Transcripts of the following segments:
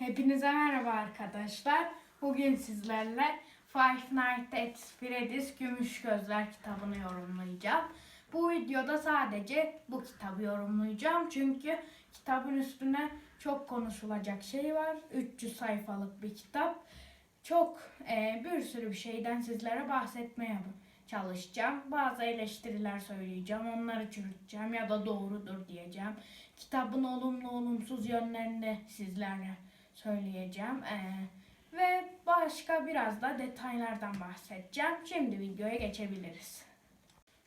Hepinize merhaba arkadaşlar. Bugün sizlerle Five Nights at Freddy's Gümüş Gözler kitabını yorumlayacağım. Bu videoda sadece bu kitabı yorumlayacağım. Çünkü kitabın üstüne çok konuşulacak şey var. 300 sayfalık bir kitap. Çok e, bir sürü bir şeyden sizlere bahsetmeye çalışacağım. Bazı eleştiriler söyleyeceğim. Onları çürüteceğim ya da doğrudur diyeceğim. Kitabın olumlu olumsuz yönlerini sizlerle söyleyeceğim. Ee, ve başka biraz da detaylardan bahsedeceğim. Şimdi videoya geçebiliriz.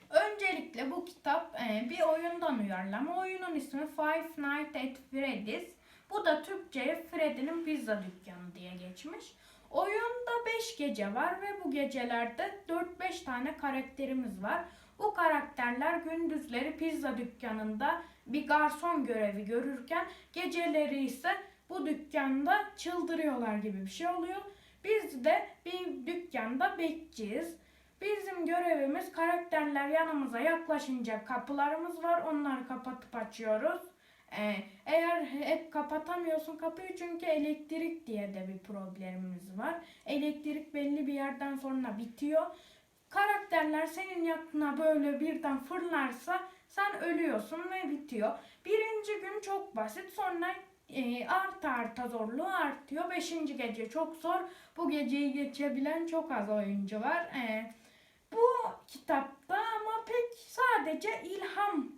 Öncelikle bu kitap e, bir oyundan uyarlama. Oyunun ismi Five Nights at Freddy's. Bu da Türkçe'ye Freddy'nin pizza dükkanı diye geçmiş. Oyunda 5 gece var ve bu gecelerde 4-5 tane karakterimiz var. Bu karakterler gündüzleri pizza dükkanında bir garson görevi görürken geceleri ise bu dükkanda çıldırıyorlar gibi bir şey oluyor. Biz de bir dükkanda bekçiyiz. Bizim görevimiz karakterler yanımıza yaklaşınca kapılarımız var. Onları kapatıp açıyoruz. Ee, eğer hep kapatamıyorsun kapıyı çünkü elektrik diye de bir problemimiz var. Elektrik belli bir yerden sonra bitiyor. Karakterler senin yakına böyle birden fırlarsa sen ölüyorsun ve bitiyor. Birinci gün çok basit sonra e, arta arta zorluğu artıyor. Beşinci gece çok zor. Bu geceyi geçebilen çok az oyuncu var. E, bu kitapta ama pek sadece ilham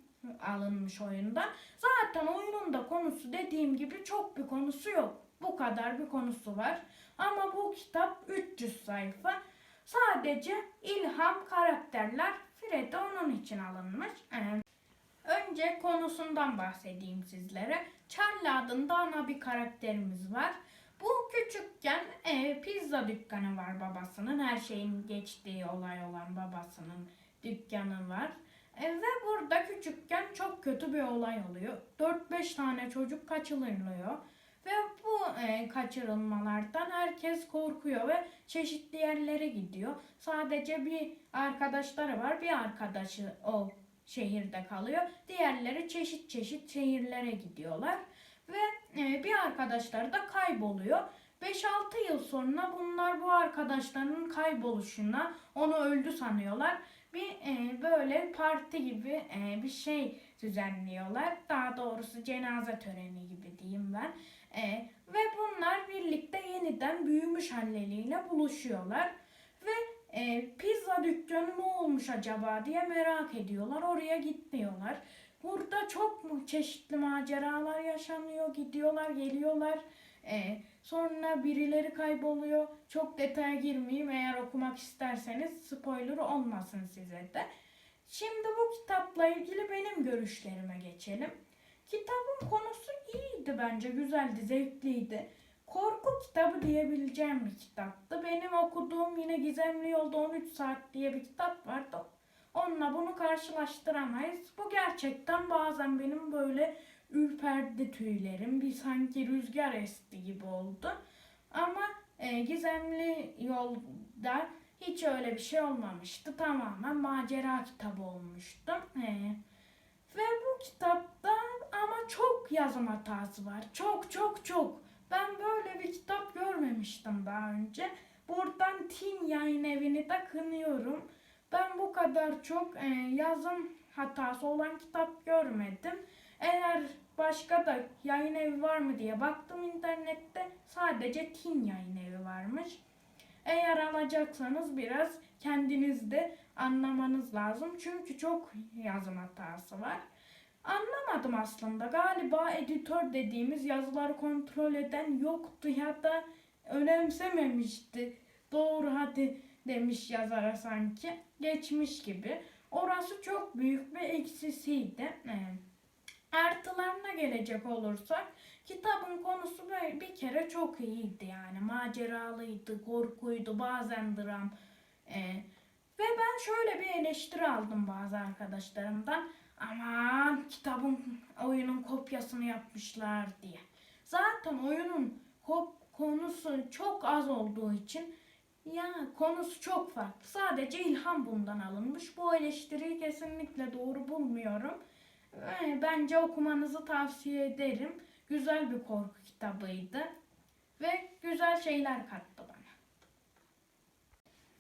alınmış oyunda. Zaten oyunun da konusu dediğim gibi çok bir konusu yok. Bu kadar bir konusu var. Ama bu kitap 300 sayfa. Sadece ilham karakterler Freddy onun için alınmış. E, Önce konusundan bahsedeyim sizlere. Charlie adında ana bir karakterimiz var. Bu küçükken e, pizza dükkanı var babasının. Her şeyin geçtiği olay olan babasının dükkanı var. E, ve burada küçükken çok kötü bir olay oluyor. 4-5 tane çocuk kaçırılıyor. Ve bu e, kaçırılmalardan herkes korkuyor ve çeşitli yerlere gidiyor. Sadece bir arkadaşları var. Bir arkadaşı o şehirde kalıyor. Diğerleri çeşit çeşit şehirlere gidiyorlar. Ve e, bir arkadaşları da kayboluyor. 5-6 yıl sonra bunlar bu arkadaşlarının kayboluşuna onu öldü sanıyorlar. Bir e, böyle parti gibi e, bir şey düzenliyorlar. Daha doğrusu cenaze töreni gibi diyeyim ben. Ve bunlar birlikte yeniden büyümüş halleriyle buluşuyorlar. Ve pizza dükkanı olmuş acaba diye merak ediyorlar. Oraya gitmiyorlar. Burada çok mu çeşitli maceralar yaşanıyor. Gidiyorlar, geliyorlar. E, sonra birileri kayboluyor. Çok detaya girmeyeyim. Eğer okumak isterseniz spoiler olmasın size de. Şimdi bu kitapla ilgili benim görüşlerime geçelim. Kitabın konusu iyiydi bence. Güzeldi, zevkliydi korku kitabı diyebileceğim bir kitaptı. Benim okuduğum yine Gizemli Yolda 13 Saat diye bir kitap vardı. Onunla bunu karşılaştıramayız. Bu gerçekten bazen benim böyle ürperdi tüylerim. Bir sanki rüzgar esti gibi oldu. Ama e, Gizemli Yolda hiç öyle bir şey olmamıştı. Tamamen macera kitabı olmuştu. E, ve bu kitapta ama çok yazım hatası var. Çok çok çok. Ben böyle bir kitap görmemiştim daha önce. Buradan Tin Yayın Evi'ni de kınıyorum. Ben bu kadar çok e, yazım hatası olan kitap görmedim. Eğer başka da yayın evi var mı diye baktım internette sadece Tin Yayın Evi varmış. Eğer alacaksanız biraz kendiniz de anlamanız lazım. Çünkü çok yazım hatası var. Anlamadım aslında. Galiba editör dediğimiz yazıları kontrol eden yoktu ya da önemsememişti. Doğru hadi demiş yazara sanki. Geçmiş gibi. Orası çok büyük bir eksisiydi. Evet. Artılarına gelecek olursak kitabın konusu bir kere çok iyiydi yani maceralıydı, korkuydu, bazen dram. Ee, ve ben şöyle bir eleştiri aldım bazı arkadaşlarımdan. Aman kitabın oyunun kopyasını yapmışlar diye. Zaten oyunun kop konusu çok az olduğu için ya konusu çok farklı. Sadece ilham bundan alınmış. Bu eleştiriyi kesinlikle doğru bulmuyorum. Bence okumanızı tavsiye ederim. Güzel bir korku kitabıydı. ve güzel şeyler kattı.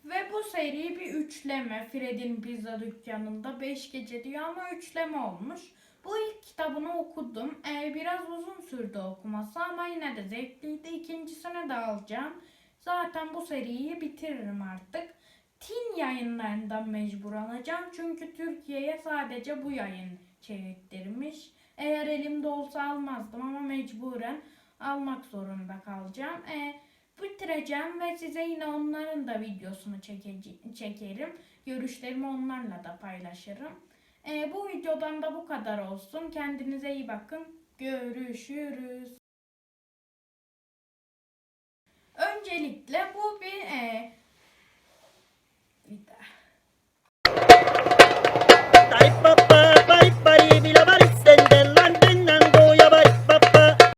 Ve bu seri bir üçleme. Fred'in pizza dükkanında 5 gece diyor ama üçleme olmuş. Bu ilk kitabını okudum. Ee, biraz uzun sürdü okuması ama yine de zevkliydi. İkincisini de alacağım. Zaten bu seriyi bitiririm artık. Tin yayınlarından mecbur alacağım. Çünkü Türkiye'ye sadece bu yayın çevirttirmiş. Eğer elimde olsa almazdım ama mecburen almak zorunda kalacağım. Ee, bitireceğim ve size yine onların da videosunu çekerim. Görüşlerimi onlarla da paylaşırım. Ee, bu videodan da bu kadar olsun. Kendinize iyi bakın. Görüşürüz. Öncelikle bu bir e,